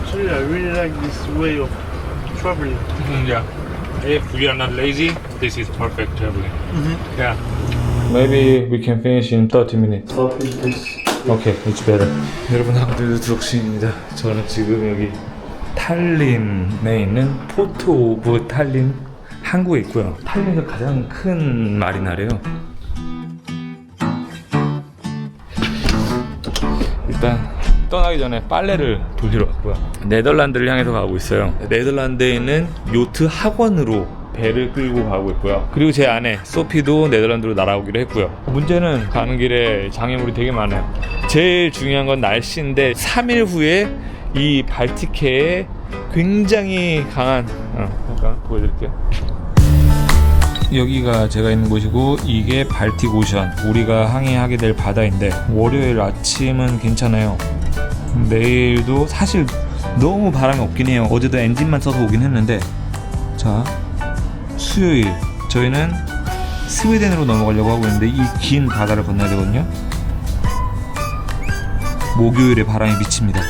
Actually, I really like this way of traveling. Mm, yeah. If we are not lazy, this is perfect traveling. Yeah. Maybe we can finish in 30 minutes. Okay, it's better. 여러분 한국들도 덕신입니다. 저는 지금 여기 탈린에 있는 포트 오브 탈린 항구에 있고요. 탈린에서 가장 큰 마리나래요. 일단 떠나기 전에 빨래를 돌리러 왔고요. 네덜란드를 향해서 가고 있어요. 네덜란드에 있는 요트 학원으로 배를 끌고 가고 있고요. 그리고 제 아내 소피도 네덜란드로 날아오기로 했고요. 문제는 가는 길에 장애물이 되게 많아요. 제일 중요한 건 날씨인데 3일 후에 이 발티케에 굉장히 강한 어, 잠깐 보여드릴게요. 여기가 제가 있는 곳이고 이게 발틱 오션 우리가 항해하게 될 바다인데 월요일 아침은 괜찮아요 내일도 사실 너무 바람이 없긴 해요. 어제도 엔진만 써서 오긴 했는데. 자 수요일 저희는 스웨덴으로 넘어가려고 하고 있는데 이 긴 바다를 건너야 되거든요. 목요일에 바람이 미칩니다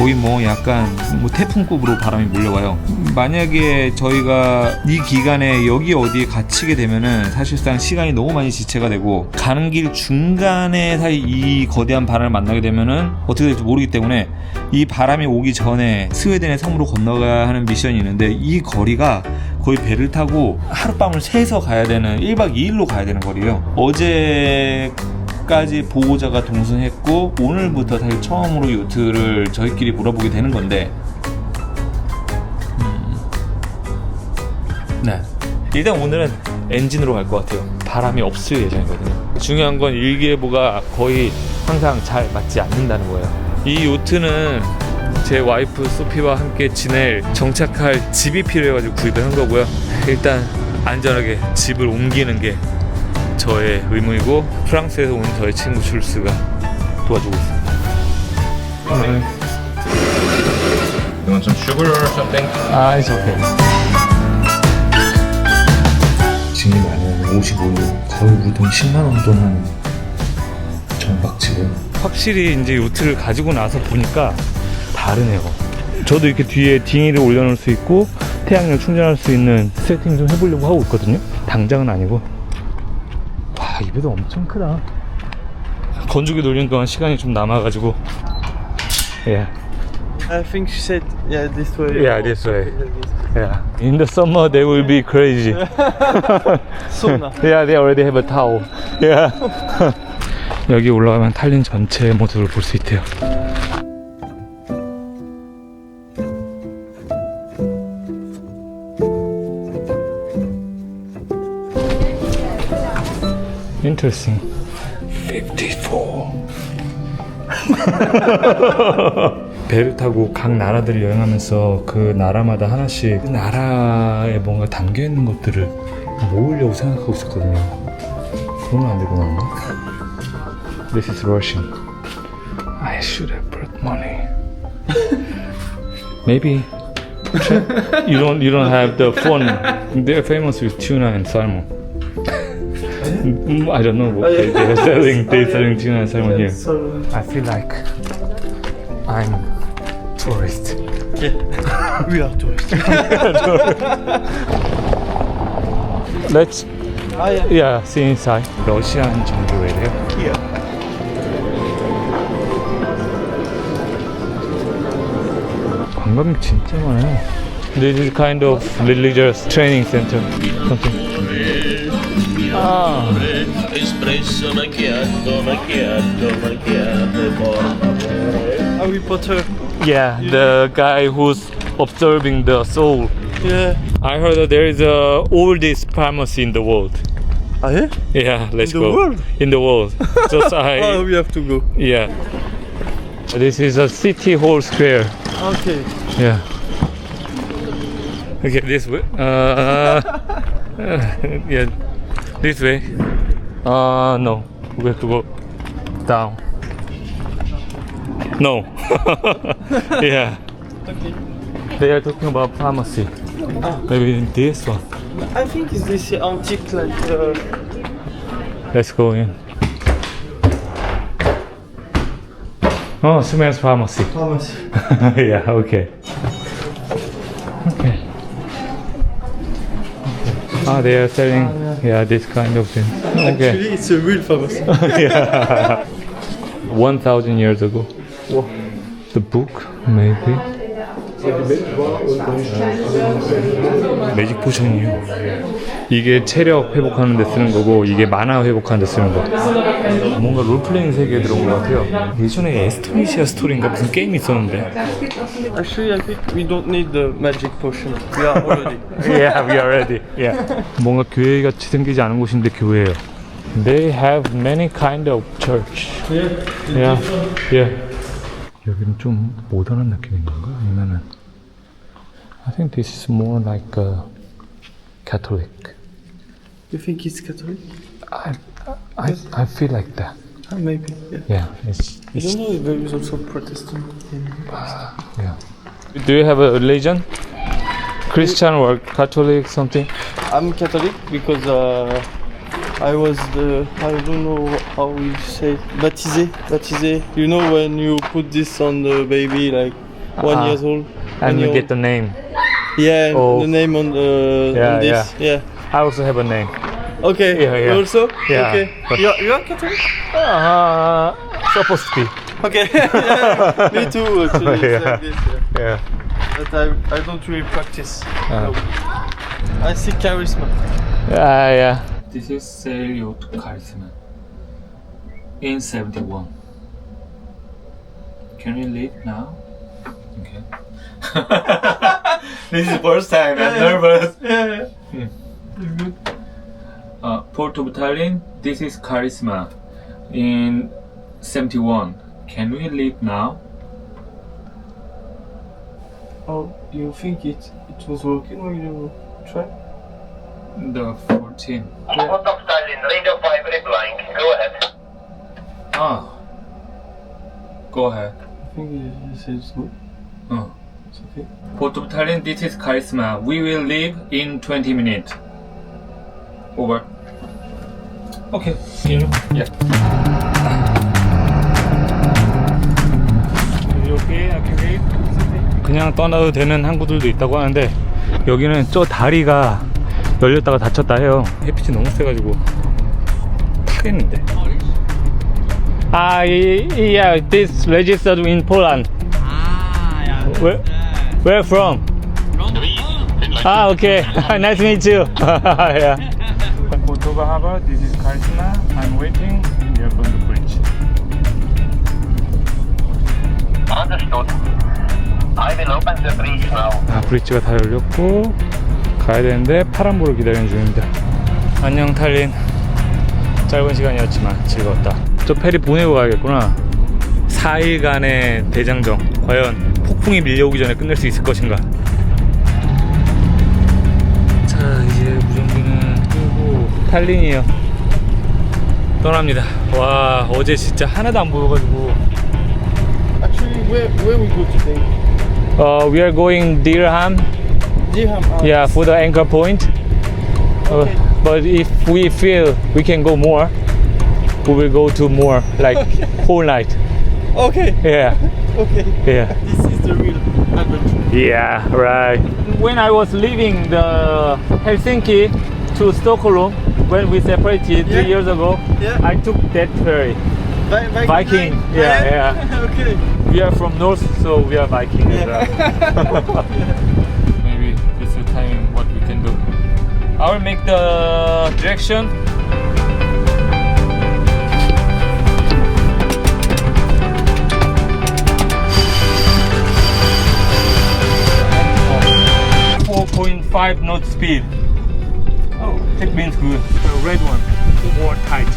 거의 뭐 약간 뭐 태풍급으로 바람이 몰려와요. 만약에 저희가 이 기간에 여기 어디에 갇히게 되면은 사실상 시간이 너무 많이 지체가 되고 가는 길 중간에 이 거대한 바람을 만나게 되면은 어떻게 될지 모르기 때문에 이 바람이 오기 전에 스웨덴의 섬으로 건너가야 하는 미션이 있는데 이 거리가 거의 배를 타고 하룻밤을 새서 가야 되는 1박 2일로 가야 되는 거리예요. 어제 까지 보호자가 동승했고 오늘부터 사실 처음으로 요트를 저희끼리 물어보게 되는 건데. 음. 네. 일단 오늘은 엔진으로 갈 것 같아요. 바람이 없을 예정이거든요. 중요한 건 일기예보가 거의 항상 잘 맞지 않는다는 거예요. 이 요트는 제 와이프 소피와 함께 지낼 정착할 집이 필요해가지고 구입을 한 거고요. 일단 안전하게 집을 옮기는 게 저의 의무이고 프랑스에서 온 저의 친구 슐스가 도와주고 있습니다. You want some sugar or something? 아, it's okay. 지금 많은 55년 거의 우리 돈 10만 원 돈한 정박치고 확실히 이제 요트를 가지고 나서 보니까 다르네요. 저도 이렇게 뒤에 딩이를 올려놓을 수 있고 태양열 충전할 수 있는 세팅 좀 해보려고 하고 있거든요. 당장은 아니고. 배도 엄청 크다. 건조기 돌리는 동안 시간이 좀 남아가지고. 예. I think she said, yeah, this way. Yeah, this way. Yeah. In the summer, they will be crazy. Sauna. yeah, they already have a towel. Yeah. 여기 올라가면 탈린 전체 모습을 볼 수 있대요. Interesting. 54. 배를 타고 각 나라들을 여행하면서 그 나라마다 하나씩 그 나라에 뭔가 담겨 있는 것들을 모으려고 생각하고 있었거든요. 그러면 안 되구나. This is Russian. I should have brought money. Maybe you don't you don't have the phone. They're famous with tuna and salmon. Mm, I don't know what they, they're selling. They're selling tuna and salmon here. So, I feel like I'm tourist. yeah, we are tourists. Let's Ah, yeah. yeah see inside. 러시안 정교회래요. Here. 관광객 진짜 많아요. This is kind of religious training center. Something. 아, Espresso macchiato, macchiato, macchiato, porta. Harry Potter. yeah, the guy who's observing the soul. Yeah. I heard that there is a oldest pharmacy in the world. Ah, yeah? Yeah, let's In the go. world? In the world. Just I. Oh, we have to go. Yeah. This is a city hall square. Okay. Yeah. Okay, this way. Uh, yeah, this way. Uh, no. We have to go down. No. yeah. Okay. They are talking about pharmacy. Ah. Maybe in this one. I think it's this antique, like, uh, Let's go in. Oh, smells pharmacy. Pharmacy. yeah, okay. Okay. Ah, they are selling, yeah, this kind of thing. Okay. Actually, it's a real pharmacy. yeah. 1,000 years ago. The book, maybe. 매직 포션이에요. 이게 체력 회복하는 데 쓰는 거고 이게 만화 회복하는 데 쓰는 거. 뭔가 롤플레잉 세계에 들어온 것 같아요. 예전에 에스토니시아 스토리인가 무슨 게임이 있었는데. Actually, I think we don't need the magic potion. We are already. yeah, we are ready. Yeah. 뭔가 교회 같이 생기지 않은 곳인데 교회예요. They have many kind of church. Yeah. Yeah. 여기는 좀 모던한 느낌인 건가? 아니면은 I think this is more like a Catholic. You think it's Catholic? I I I feel like that. Ah, maybe. Yeah. Yeah. It's, I don't know if there is also Protestant. In yeah. Do you have a religion? Christian or Catholic something? I'm Catholic because uh, I was the I don't know how we say it, baptisé baptisé. You know when you put this on the baby like one Ah. years old. And you year get the name. yeah Oh. the name on the Yeah, on this yeah. I also have a name. Okay. Yeah, yeah. You also Yeah, okay. You're, you're Catholic. Uh, supposed to be. Okay. yeah, me too actually. Yeah. like this, yeah. Yeah. But I I don't really practice. Ah. No. I see charisma. Yeah, yeah. This is Selyot Charisma in 71. Can we leave now? Okay. this is first time. I'm nervous. Yeah. Uh, Port of Tallinn. This is Charisma in 71. Can we leave now? Oh, you think it it was working when you tried? The 14. Port of Tallinn, Radio 5 replying. Go ahead. Ah. Go ahead. I think it says good. Oh. It's okay. Port of Tallinn, this is Charisma. We will leave in 20 minutes. Over. Okay. Yeah. 그냥 떠나도 되는 항구들도 있다고 하는데 여기는 저 다리가 열렸다가 닫혔다 해요. 햇빛이 너무 세가지고 타겠는데. 아, 이- yeah, this registered in Poland. Where, where from? Ah, okay. nice to meet you. yeah. Kotoba Harbor, this is Karisma. I'm waiting near from the bridge. Understood. I will open the bridge now. 아, 브릿지가 다 열렸고 가야 되는데 파란불을 기다리는 중입니다. 안녕 탈린. 짧은 시간이었지만 즐거웠다. 저 페리 보내고 가야겠구나. 4일간의 대장정. 과연 폭풍이 밀려오기 전에 끝낼 수 있을 것인가? 자, 이제 무전기는 끄고 탈린이요. 떠납니다. 와, 어제 진짜 하나도 안 보여가지고. Actually, where where we go today? Uh, we are going Dirham. Ah, Yeah, for the anchor point. Uh, but if we feel we can go more, we will go to more, like whole night. Okay. Yeah, Okay. yeah, This is the real adventure. yeah, right. When I was leaving the Helsinki to Stockholm, when we separated Yeah. three years ago, Yeah. I took that ferry. Vi- Viking. Viking, line? yeah, okay. We are from north, so we are Viking as Yeah. well. I will make the direction. Four point five knot speed. Oh, that means good. The red one, more tight.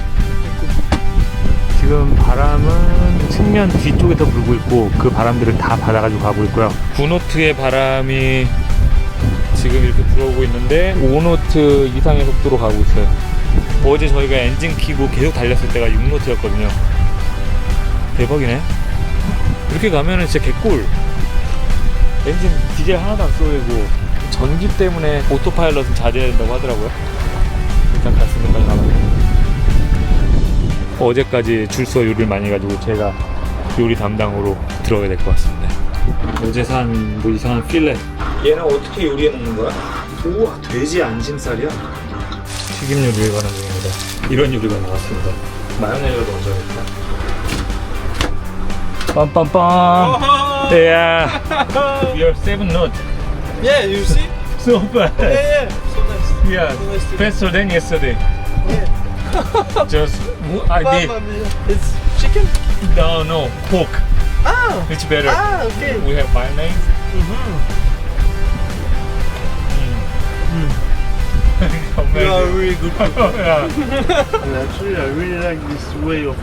지금 바람은 측면 뒤쪽에서 불고 있고 그 바람들을 다 받아가지고 가고 있고요. 9노트의 바람이 지금 이렇게 불어오고 있는데 5노트 이상의 속도로 가고 있어요. 어제 저희가 엔진 키고 계속 달렸을 때가 6노트였거든요. 대박이네. 이렇게 가면은 진짜 개꿀. 엔진 디젤 하나도 안 쏘이고 전기 때문에 오토파일럿은 자제해야 된다고 하더라고요. 일단 가봐요. 어제까지 줄서 요리를 많이 해가지고 제가 요리 담당으로 들어가야 될 것 같습니다. 어제 산 뭐 이상한 필렛. 얘는 어떻게 요리해 먹는 거야? 우와 돼지 안심살이야. 튀김 요리에 관한 중입니다. 이런 요리가 나왔습니다. 마요네즈를 넣어줘야겠다. 빰빰빰. Yeah. Your seven note. Yeah, you see? So bad. Yeah, yeah. So nice. Yeah, So nice to faster than yesterday. Just I did. Mamma mia. It's chicken? No, no, pork. Ah! It's better. Ah, okay. We have mayonnaise. Mm. You are Amazing. really good cook. yeah. And actually, I really like this way of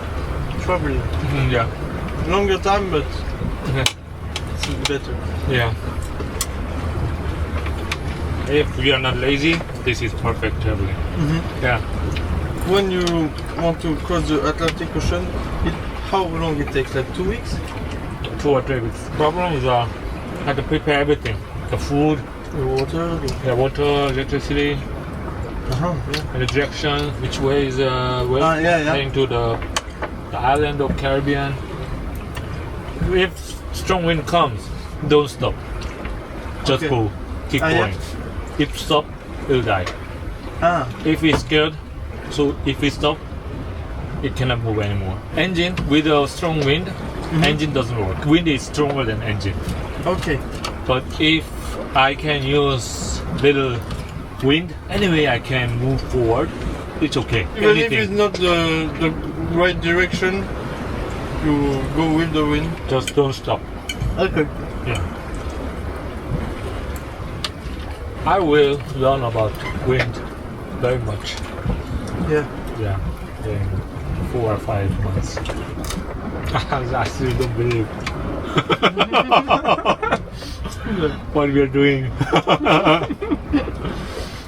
traveling. Mm, yeah. Longer time, but Yeah. it's better. Yeah. If we are not lazy, this is perfect traveling. Yeah. When you want to cross the Atlantic Ocean, it, how long it takes? Like two weeks? Two or three weeks. Problem is, uh, I have to prepare everything. The food, The water? The... the water, electricity, Uh-huh, yeah. and the direction, which way is uh, Ah, yeah, yeah. heading to the, the island of Caribbean. If strong wind comes, don't stop. Just Okay. go, keep yeah. going. If stop, you'll die. Ah, If it's scared, so if we stop, it cannot move anymore. Engine with a strong wind, Mm-hmm. engine doesn't work. Wind is stronger than engine. okay. But if I can use little wind, anyway I can move forward. It's okay. Even if it's not the, the right direction, you go with the wind. Just don't stop. Okay. Yeah. I will learn about wind very much. Yeah. Yeah. In four or five months. I still don't believe what we are doing.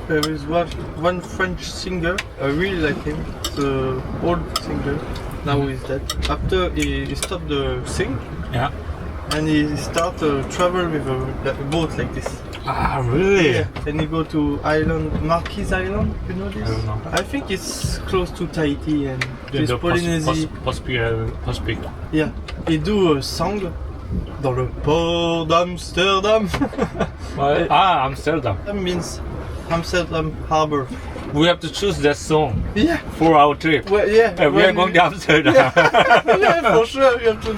There is one, one French singer, I really like him. The old singer, now hmm. he's dead. After he, he stopped the sing yeah. and he started to travel with a, a boat like this. Ah, really? Yeah. And he go to island, Marquis Island, you know this? I don't know. I think it's close to Tahiti and In it's the Polynesia. Pacific. Pacific. Yeah. He do a song dans le port d'Amsterdam. Ah, Amsterdam. that means Amsterdam harbor. We have to choose that song Yeah. for our trip. Well, yeah. Uh, we are when- going to Amsterdam. yeah, for sure. You have to.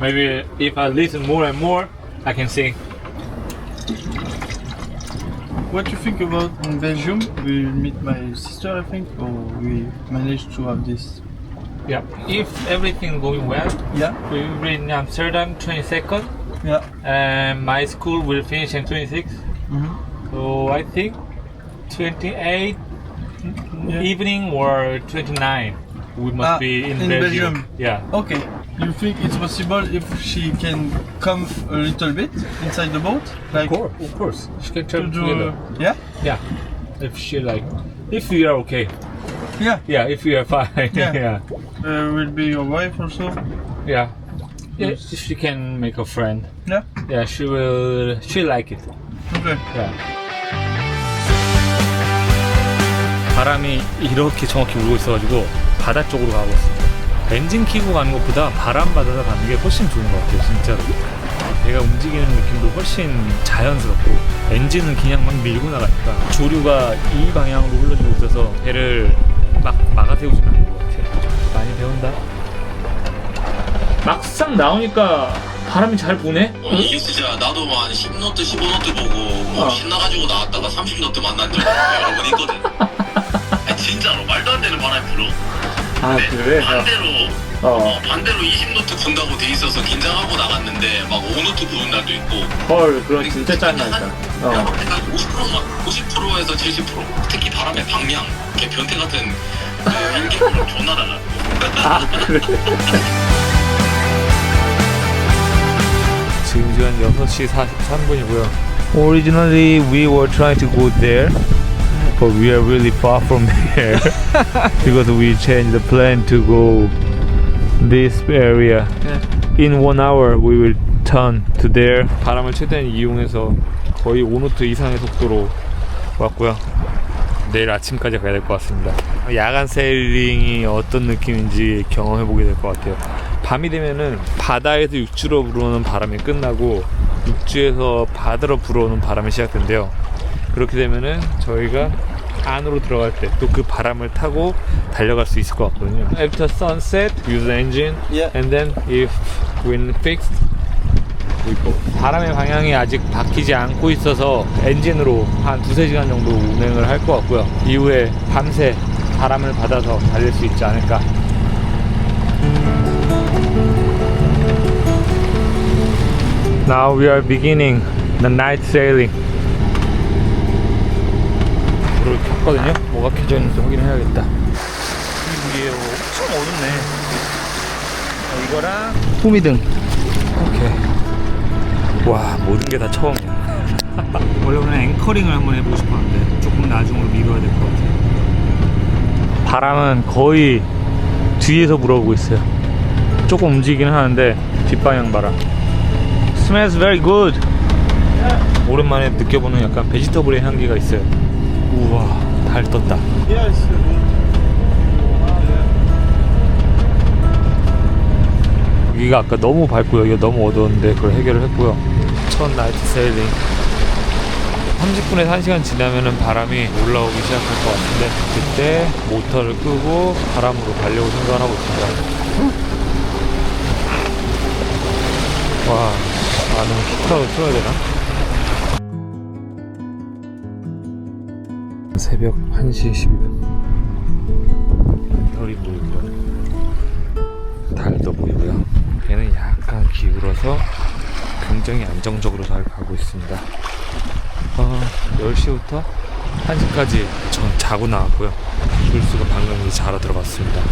Maybe if I listen more and more, I can sing. What do you think about in Belgium? We meet my sister, I think, or we managed to have this. Yeah. If everything going well, Yeah. we will be in Amsterdam 22nd, Yeah. and my school will finish in 26. Mhm. So I think 28 Yeah. evening or 29 we must Ah, be in, in Belgium. Belgium. Yeah. Okay You think it's possible if she can come a little bit inside the boat, like Of course, of course. She can to travel do? together. yeah. Yeah. If she like, if we are okay. Yeah. Yeah. If we are fine. Yeah. yeah. Uh, will be your wife also. Yeah. Yeah, if she can make a friend. Yeah. Yeah, she will. She like it. Okay. Yeah. 바람이 이렇게 정확히 불고 있어가지고 바다 쪽으로 가고 있습니다. 엔진 키고 가는 것보다 바람 받아서 가는 게 훨씬 좋은 것 같아요, 진짜로. 배가 움직이는 느낌도 훨씬 자연스럽고 엔진은 그냥 막 밀고 나가니까 조류가 이 방향으로 흘러주고 있어서 배를 막 막아 세우지는 않는 것 같아요. 많이 배운다. 막상 나오니까 바람이 잘 부네. 어, 이게 진짜 나도 뭐 한 10노트, 15노트 보고 뭐 어. 신나가지고 나왔다가 30노트 만난 적 여러 번 있거든. 아니, 진짜로 말도 안 되는 바람이 불어. 아 그래? 반대로 어. 어, 반대로 20노트 분다고 돼 있어서 긴장하고 나갔는데 막 5노트 부는 날도 있고. 헐 그건 진짜. 한- 어. 야, 약간 50%만 50%에서 70% 특히 바람의 방향, 이렇게 변태 같은 그 인기를 존나 달라. 아 그래? 지금 시간 6시 43분이고요. Originally we were trying to go there, but we are really far from there because we changed the plan to go this area. In one hour we will turn to there. 바람을 최대한 이용해서 거의 5노트 이상의 속도로 왔고요. 내일 아침까지 가야 될 것 같습니다. 야간 세일링이 어떤 느낌인지 경험해 보게 될 것 같아요. 밤이 되면은 바다에서 육지로 불어오는 바람이 끝나고 육지에서 바다로 불어오는 바람이 시작된대요. 그렇게 되면은 저희가 안으로 들어갈 때 또 그 바람을 타고 달려갈 수 있을 것 같거든요. After sunset, use the engine, Yeah. and then if wind fixed, we go. 바람의 방향이 아직 바뀌지 않고 있어서 엔진으로 한 두세 시간 정도 운행을 할 것 같고요. 이후에 밤새 바람을 받아서 달릴 수 있지 않을까. Now we are beginning the night sailing. 불을 켰거든요. 뭐가 켜져 있는지 확인해야겠다. 이게 엄청 어둡네. 어, 이거랑 후미등. 오케이. 와 모든 게 다 처음이야. 원래 오늘 앵커링을 한번 해보고 싶었는데 조금 나중으로 미뤄야 될 것 같아요. 바람은 거의 뒤에서 불어오고 있어요. 조금 움직이긴 하는데 뒷방향 바람. Smells very good. 오랜만에 느껴보는 약간 베지터블의 향기가 있어요. 우와 달 떴다. 여기가 아까 너무 밝고 여기가 너무 어두웠는데 그걸 해결을 했고요. 첫 나이트 세일링. 30분에서 1시간 지나면은 바람이 올라오기 시작할 것 같은데 그때 모터를 끄고 바람으로 가려고 생각을 하고 있습니다. 와, 나는 기타를 틀어야 되나? 새벽 1시 12분. 별이 보이고요. 달도 보이고요. 배는 약간 기울어서 굉장히 안정적으로 잘 가고 있습니다. 어, 10시부터 1시까지 전 자고 나왔고요. 불수가 방금 자러 들어갔습니다.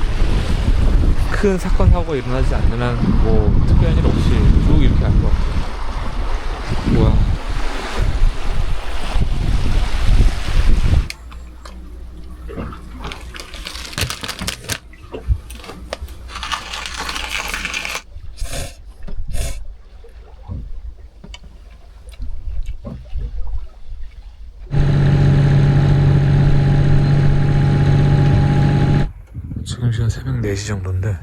큰 사건 사고가 일어나지 않는 한 뭐 특별한 일 없이 쭉 이렇게 할 것 같아요. 우와. 지금 시간 새벽 4시 정도인데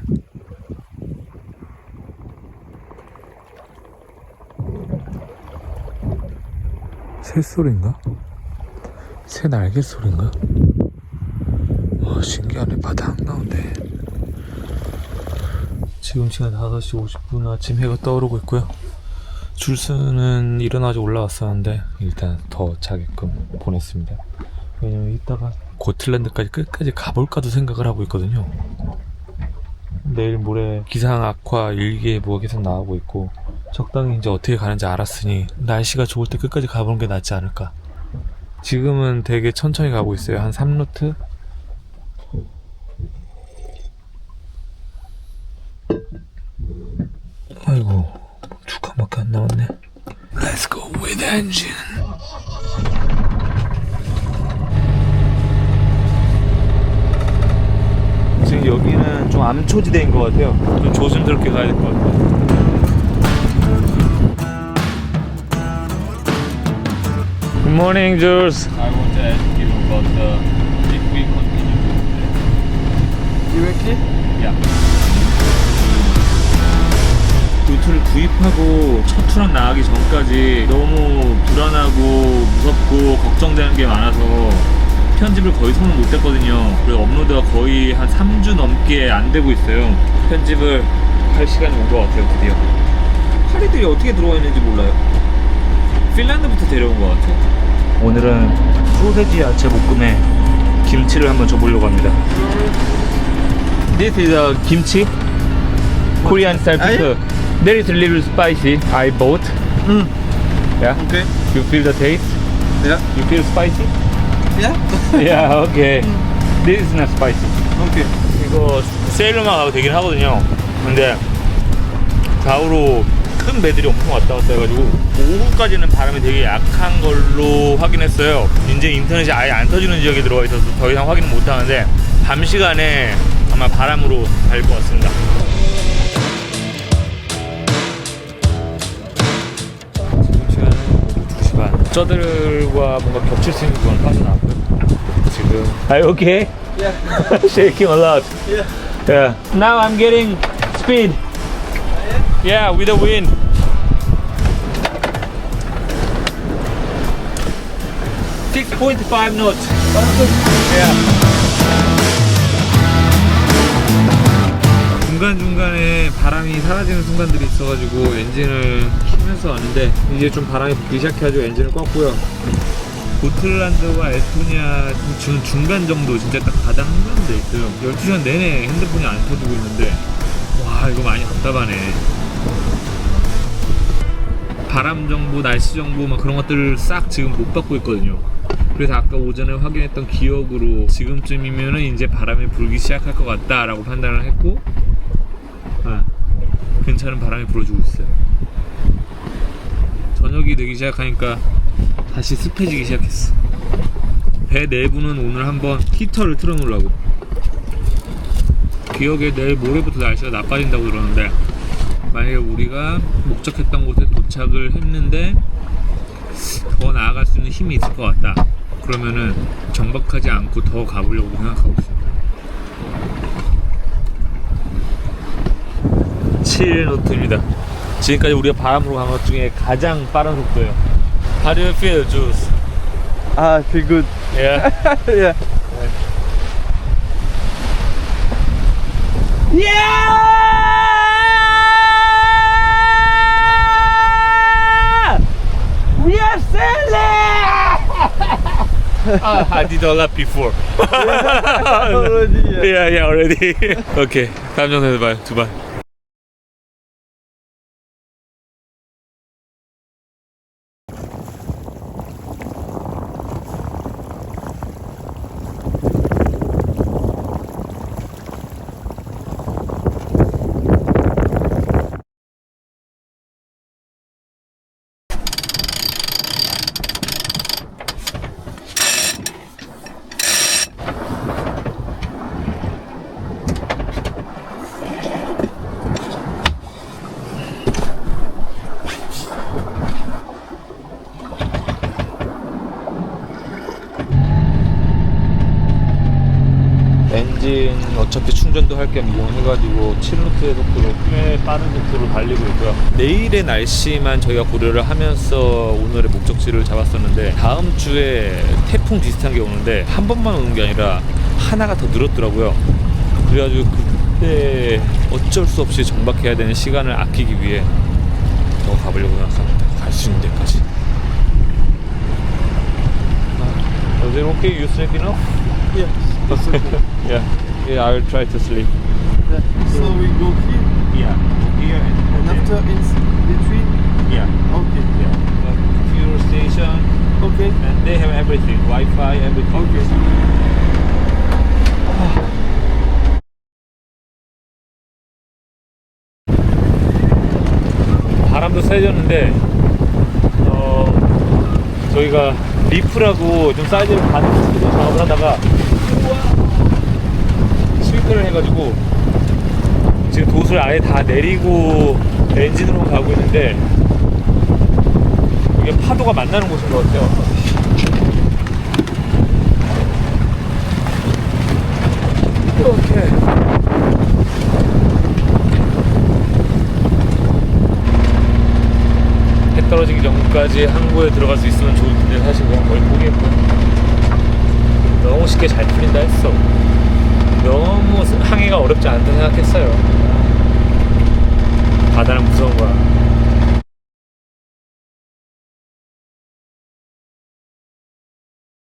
새소리인가? 새 날개 소리인가? 와 신기하네 바다 한가운데 지금 시간 5시 50분 아침 해가 떠오르고 있고요 줄스는 일어나지 올라왔었는데 일단 더 자게끔 보냈습니다 왜냐면 이따가 고틀랜드까지 끝까지 가볼까도 생각을 하고 있거든요. 내일 모레 기상 악화 일기예보가 계속 나오고 있고 적당히 이제 어떻게 가는지 알았으니 날씨가 좋을 때 끝까지 가보는 게 낫지 않을까. 지금은 되게 천천히 가고 있어요. 한 3루트? 아이고 두 칸밖에 안 남았네. Let's go with engine. 지금 여기는 좀 암초지대인 것 같아요. 좀 조심스럽게 가야 될 것 같아요. Good morning, Jules. I want to ask you about the if we continue. Directly? Yeah. 루트를 구입하고 첫 투랑 나가기 전까지 너무 불안하고 무섭고 걱정되는 게 많아서 편집을 거의 손을 못 댔거든요. 그리고 업로드가 거의 한 3주 넘게 안 되고 있어요. 편집을 할 시간이 온 것 같아요, 드디어. 파리들이 어떻게 들어와 있는지 몰라요. 핀란드부터 데려온 것 같아. 오늘은 소세지 야채 볶음에 김치를 한번 줘보려고 합니다. This is a kimchi. Korean style pizza. There is a little spicy. I bought. Mm. Yeah. Okay. You feel the taste? Yeah. You feel spicy? Yeah. yeah. Okay. This is not spicy. Okay. 이거 세일러만 가도 되긴 하거든요. 근데 좌우로 큰 배들이 엄청 왔다 갔다 해가지고 오후까지는 바람이 되게 약한 걸로 확인했어요. 이제 인터넷이 아예 안 터지는 지역에 들어와 있어서 더 이상 확인은 못 하는데 밤 시간에 아마 바람으로 갈 것 같습니다. 저들과 뭔가 겹칠 수 있는 구간 빠져나왔고요. 지금 지금. Are you okay? Yeah. Shaking a lot. Yeah. Yeah. Now I'm getting speed. Yeah, with the wind. Six point five knots. Yeah. 중간 중간에 바람이 사라지는 순간들이 있어가지고 엔진을 키면서 왔는데 이제 좀 바람이 불기 시작해가지고 엔진을 껐고요. 고틀란드와 에스토니아 중, 중간 정도 진짜 딱 바다 한가운데 있어요. 12시간 내내 핸드폰이 안 터지고 있는데 와 이거 많이 답답하네. 바람 정보, 날씨 정보 막 그런 것들을 싹 지금 못 받고 있거든요. 그래서 아까 오전에 확인했던 기억으로 지금쯤이면은 이제 바람이 불기 시작할 것 같다라고 판단을 했고 아, 괜찮은 바람이 불어주고 있어요 저녁이 되기 시작하니까 다시 습해지기 시작했어. 배 내부는 오늘 한번 히터를 틀어놓으려고. 기억에 내일 모레부터 날씨가 나빠진다고 들었는데 만약에 우리가 목적했던 곳에 도착을 했는데 더 나아갈 수 있는 힘이 있을 것 같다. 그러면은 정박하지 않고 더 가보려고 생각하고 있습니다. 7 노트입니다. 지금까지 우리가 바람으로 간 것 중에 가장 빠른 속도예요. How do you feel? Ah, I feel good. Yeah. yeah. Yeah! We are sailing! Ah, I did all that before. Already. Yeah. yeah, yeah, already. okay, 다음 영상에서 봐요. 두 번. 엔진 충전도 할 겸 이용해가지고 7루트의 속도로 꽤 빠른 속도로 달리고 있고요. 내일의 날씨만 저희가 고려를 하면서 오늘의 목적지를 잡았었는데 다음 주에 태풍 비슷한 게 오는데 한 번만 오는 게 아니라 하나가 더 늘었더라고요. 그래가지고 그때 어쩔 수 없이 정박해야 되는 시간을 아끼기 위해 더 가보려고 생각합니다. 갈 수 있는 데까지. Was it okay? You sleep enough? Yes. Yeah. Yeah, I will try to sleep. Yeah. So we go here, Yeah. Here and after in between. Yeah. Okay. Yeah. Like fuel station, Okay. and they have everything. Wi-Fi, everything. Okay. 바람도 세졌는데 어 저희가 리프라고 좀 사이즈를 받는 작업을 하다가 스위크를 해가지고 지금 돛을 아예 다 내리고 엔진으로 가고 있는데 이게 파도가 만나는 곳인 것 같아요. 이렇게 해 떨어지기 전까지 항구에 들어갈 수 있으면 좋을 텐데 사실 그냥 거의 포기했고 너무 쉽게 잘 풀린다 했어 너무 항해가 어렵지 않다 생각했어요. 바다는 무서운 거야